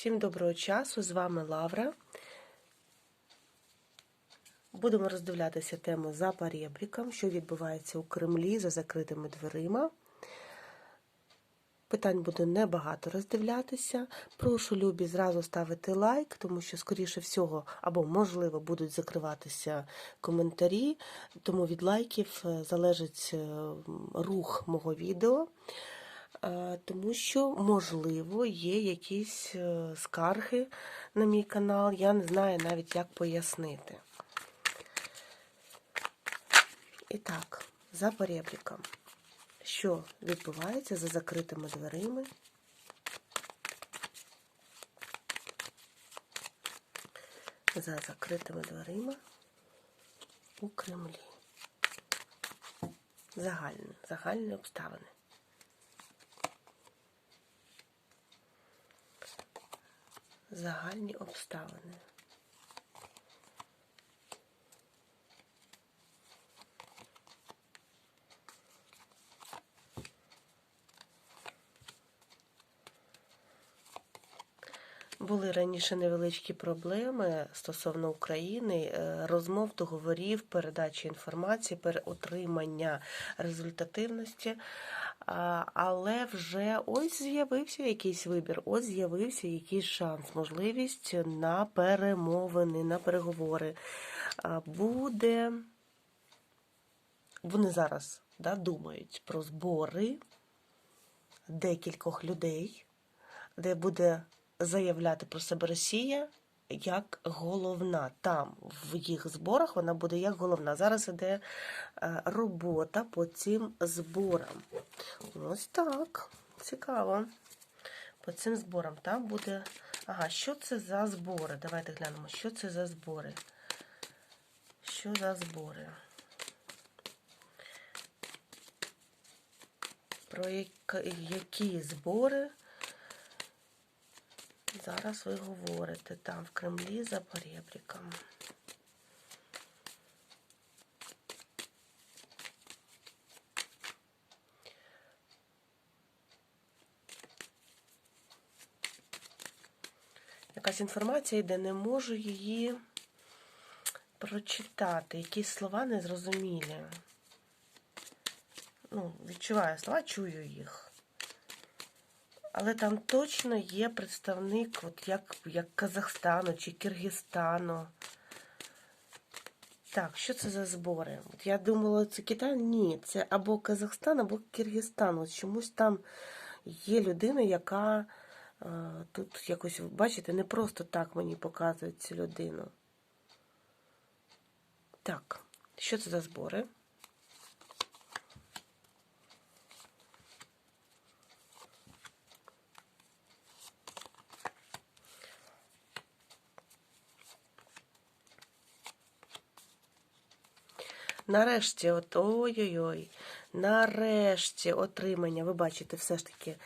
Всім доброго часу, з вами Лавра. Будемо роздивлятися тему за перебріком, що відбувається у Кремлі за закритими дверима. Питань буде небагато роздивлятися. Прошу, любі, зразу ставити лайк, тому що, скоріше всього, або, можливо, будуть закриватися коментарі, тому від лайків е, залежить е, рух мого відео. Е, Тому що, можливо, є якісь е, скарги на мій канал. Я не знаю навіть, як пояснити. І так, за перебріком. Що відбувається за закритими дверима? За закритими дверима у Кремлі. Загальні, загальні обставини. Загальні обставини. Були раніше невеличкі проблеми стосовно України, е, розмов, договорів, передачі інформації, переотримання результативності. Але вже ось з'явився якийсь вибір, ось з'явився якийсь шанс, можливість на перемовини, на переговори. Буде. Вони зараз да, думають про збори декількох людей, де буде заявляти про себе Росія як головна. Там, в їх зборах, вона буде як головна. Зараз іде е, робота по цим зборам. Ось так. Цікаво. По цим зборам. Там буде. Ага, що це за збори? Давайте глянемо, що це за збори. Що за збори? Про які збори Зараз ви говорите там в Кремлі за поребриком. Якась інформація йде, не можу її прочитати. Якісь слова незрозумілі. Ну, відчуваю слова, чую їх. Але там точно є представник, от як як Казахстану чи Киргизстану. Так, що це за збори? От Я думала, це Китай? Ні, це або Казахстан, або Киргизстан. От чомусь там є людина, яка е, тут якось, бачите, не просто так мені показують цю людину. Так, що це за збори? Нарешті, от ой-ой-ой, нарешті отримання. Ви бачите, все ж таки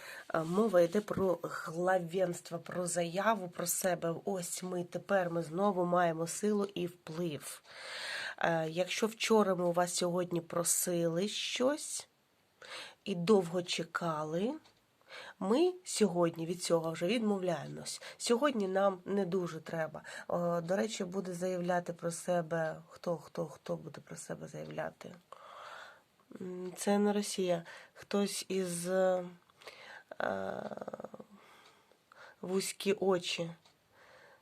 мова йде про главенство, про заяву про себе. Ось ми тепер ми знову маємо силу і вплив. Якщо вчора ми у вас сьогодні просили щось і довго чекали. Ми сьогодні від цього вже відмовляємось. Сьогодні нам не дуже треба. До речі, буде заявляти про себе. Хто хто хто буде про себе заявляти? Це не Росія. Хтось із е, вузькі очі.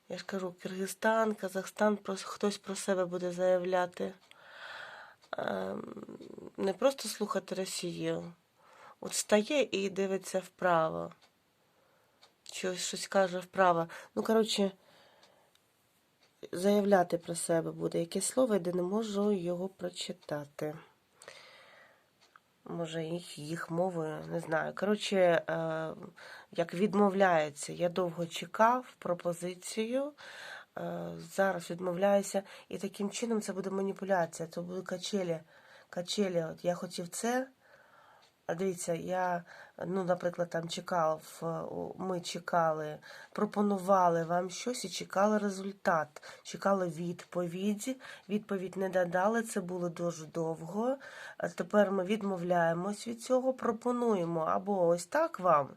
Я ж кажу, Киргизстан, Казахстан, хтось про себе буде заявляти. Е, не просто слухати Росію. От стає і дивиться вправо. Щось щось каже вправо. Ну, коротше, заявляти про себе буде якесь слово, де не можу його прочитати. Може, їх їх мовою, не знаю. Коротше, е, як відмовляється, я довго чекав пропозицію. Е, зараз відмовляюся, і таким чином це буде маніпуляція, це буде качелі. Качелі. От я хотів це. Дивіться, я, ну, наприклад, там чекав, ми чекали, пропонували вам щось і чекали результат. Чекали відповіді. Відповідь не додали, це було дуже довго. Тепер ми відмовляємось від цього, пропонуємо або ось так вам.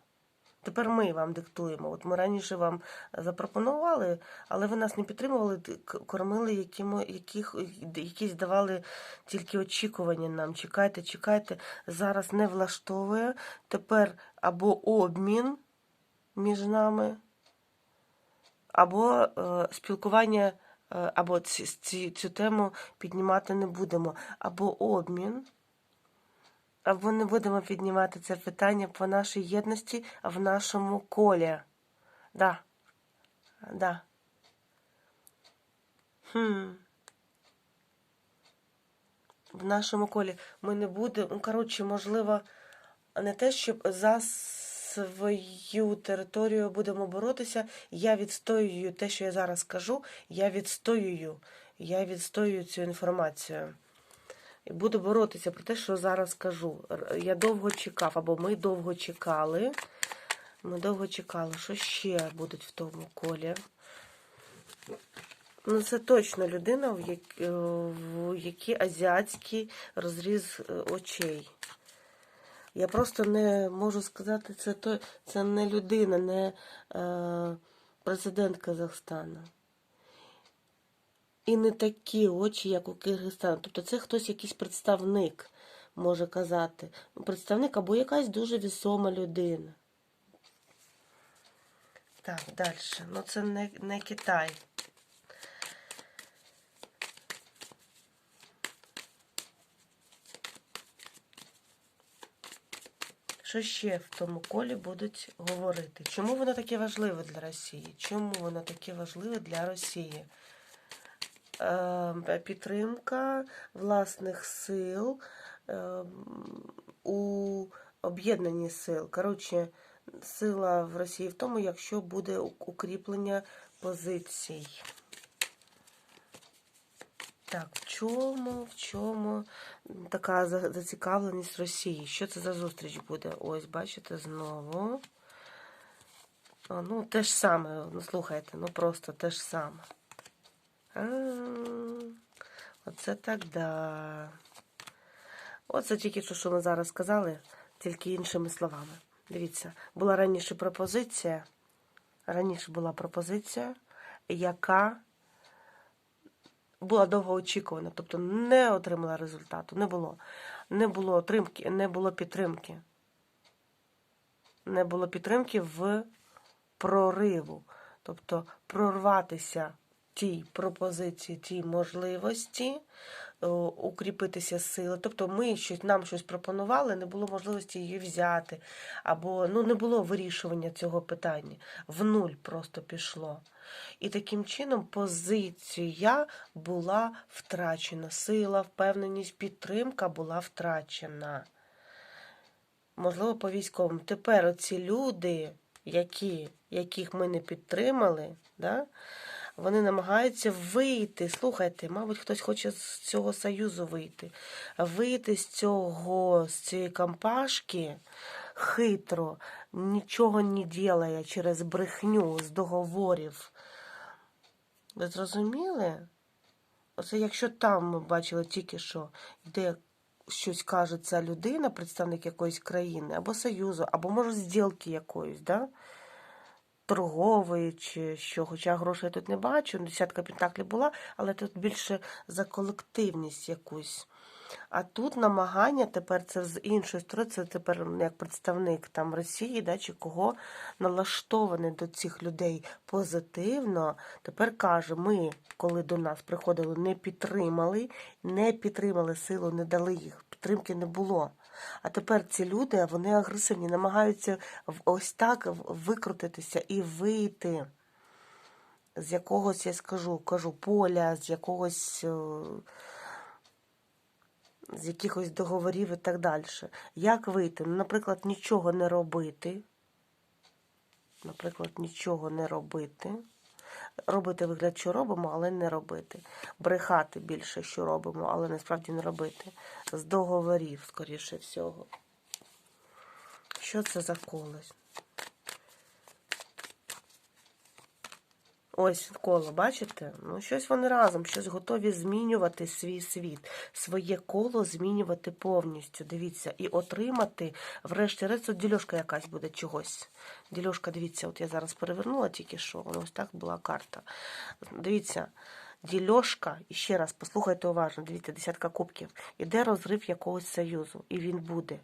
Тепер ми вам диктуємо. От ми раніше вам запропонували, але ви нас не підтримували, кормили якимо, яких, якісь давали тільки очікування нам. Чекайте, чекайте. Зараз не влаштовує. Тепер або обмін між нами, або е, спілкування, е, або ці, ці, цю тему піднімати не будемо, або обмін. Або не будемо піднімати це питання по нашій єдності, в нашому колі. Да. Да. Хм. В нашому колі ми не будемо. Ну, коротше, можливо, не те, щоб за свою територію будемо боротися. Я відстоюю те, що я зараз кажу. Я відстоюю. Я відстоюю цю інформацію. Буду боротися про те, що зараз кажу. Я довго чекав, або ми довго чекали. Ми довго чекали, що ще будуть в тому колі. Ну, це точно людина, в, як, е, в якій азіатський розріз е, очей. Я просто не можу сказати, це, то, це не людина, не е, президент Казахстану. І не такі очі, як у Киргизстану. Тобто це хтось якийсь представник може казати. Ну, Представник або якась дуже вісома людина. Так, далі. Ну це не, не Китай. Що ще в тому колі будуть говорити? Чому воно таке важливе для Росії? Чому воно таке важливе для Росії? Е, підтримка власних сил е, у об'єднанні сил. Коротше, сила в Росії в тому, якщо буде укріплення позицій. Так, в чому, в чому така за- зацікавленість Росії? Що це за зустріч буде? Ось, бачите, знову. Ну, те ж саме, ну слухайте, ну просто те ж саме. А, Оце так да. Оце тільки що, що ми зараз сказали, тільки іншими словами. Дивіться, була раніше пропозиція. Раніше була пропозиція, яка була довго очікувана, тобто не отримала результату. Не було. Не було отримки, не було підтримки. Не було підтримки в прориву. Тобто прорватися тій пропозиції, тій можливості, е, укріпитися сили. Тобто ми щось, нам щось пропонували, не було можливості її взяти, або ну, не було вирішування цього питання. В нуль просто пішло. І таким чином позиція була втрачена. Сила, впевненість, підтримка була втрачена. Можливо, по військовим. Тепер оці люди, які, яких ми не підтримали, да, вони намагаються вийти. Слухайте, мабуть, хтось хоче з цього союзу вийти. Вийти з цього, з цієї кампашки хитро, нічого не ділає через брехню з договорів. Ви зрозуміли? Оце якщо там ми бачили тільки що, де щось каже ця людина, представник якоїсь країни, або союзу, або може зділки якоїсь, да? Торгової чи що, хоча грошей тут не бачу, десятка пентаклів була, але тут більше за колективність якусь. А тут намагання тепер це з іншої сторони, це тепер як представник там Росії, да, чи кого налаштований до цих людей позитивно. Тепер каже, ми, коли до нас приходили, не підтримали, не підтримали силу, не дали їх, підтримки не було. А тепер ці люди, вони агресивні, намагаються ось так викрутитися і вийти з якогось, я скажу, кажу, поля, з якогось. е, з якихось договорів і так далі. Як вийти? Ну, наприклад, нічого не робити. Наприклад, нічого не робити. Робити вигляд, що робимо, але не робити. Брехати більше, що робимо, але насправді не робити. З договорів, скоріше всього. Що це за колись? Ось коло, бачите? Ну, щось вони разом, щось готові змінювати свій світ, своє коло змінювати повністю. Дивіться, і отримати, врешті-решт, тут дільошка якась буде чогось. Дільошка, дивіться, от я зараз перевернула тільки що, ось так була карта. Дивіться. Дільошка, і ще раз послухайте уважно, дивіться, десятка кубків. Іде розрив якогось союзу, і він буде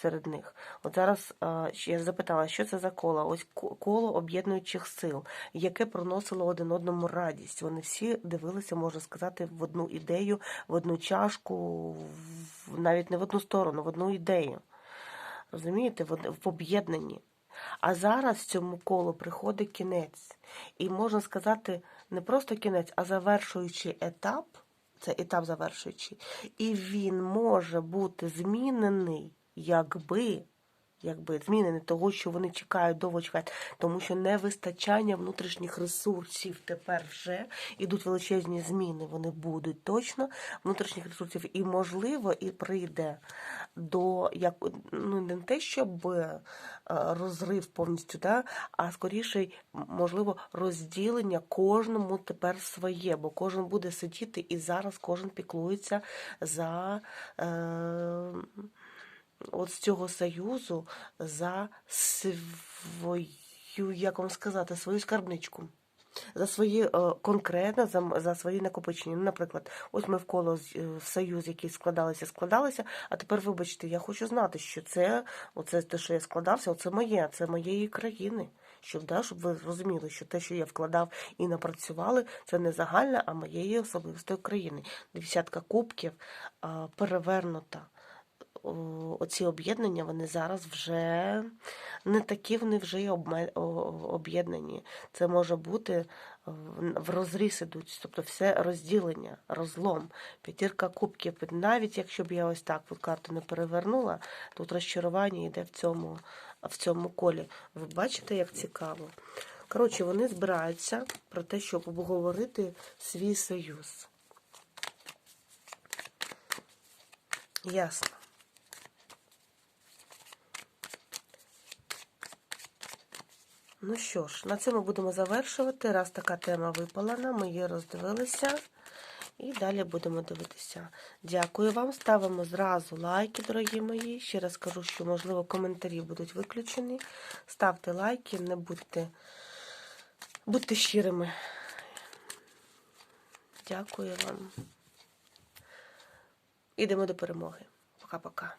серед них. От зараз е, я запитала, що це за коло? Ось коло об'єднуючих сил, яке приносило один одному радість. Вони всі дивилися, можна сказати, в одну ідею, в одну чашку, навіть не в одну сторону, в одну ідею. Розумієте, в об'єднанні. А зараз цьому колу приходить кінець. І можна сказати, не просто кінець, а завершуючий етап. Це етап завершуючий. І він може бути змінений, якби, якби змінений того, що вони чекають, довго чекають, тому що не вистачання внутрішніх ресурсів тепер вже ідуть величезні зміни. Вони будуть точно внутрішніх ресурсів, і можливо, і прийде до як ну не те, щоб е, розрив повністю, да, а скоріше, можливо, розділення кожному тепер своє, бо кожен буде сидіти і зараз кожен піклується за. Е, от з цього союзу за свою, як вам сказати, свою скарбничку. За свої е, конкретно за, за свої накопичення. Ну, наприклад, ось ми в коло з- е, в союз, який складалися, складалися. А тепер, вибачте, я хочу знати, що це, оце те, що я складався, оце моє, це моєї країни. Щоб, да, щоб ви розуміли, що те, що я вкладав і напрацювали, це не загальне, а моєї особистої країни. Десятка кубків перевернута оці об'єднання, вони зараз вже не такі, вони вже й об'єднані. Це може бути в розріз ідуть, тобто все розділення, розлом, п'ятірка кубків. Навіть якщо б я ось так от карту не перевернула, тут розчарування йде в цьому, в цьому колі. Ви бачите, як цікаво? Коротше, вони збираються про те, щоб обговорити свій союз. Ясно. Ну що ж, на цьому будемо завершувати. Раз така тема випала нам, ми її роздивилися. І далі будемо дивитися. Дякую вам. Ставимо зразу лайки, дорогі мої. Ще раз кажу, що, можливо, коментарі будуть виключені. Ставте лайки, не будьте, будьте щирими. Дякую вам. Ідемо до перемоги. Пока-пока.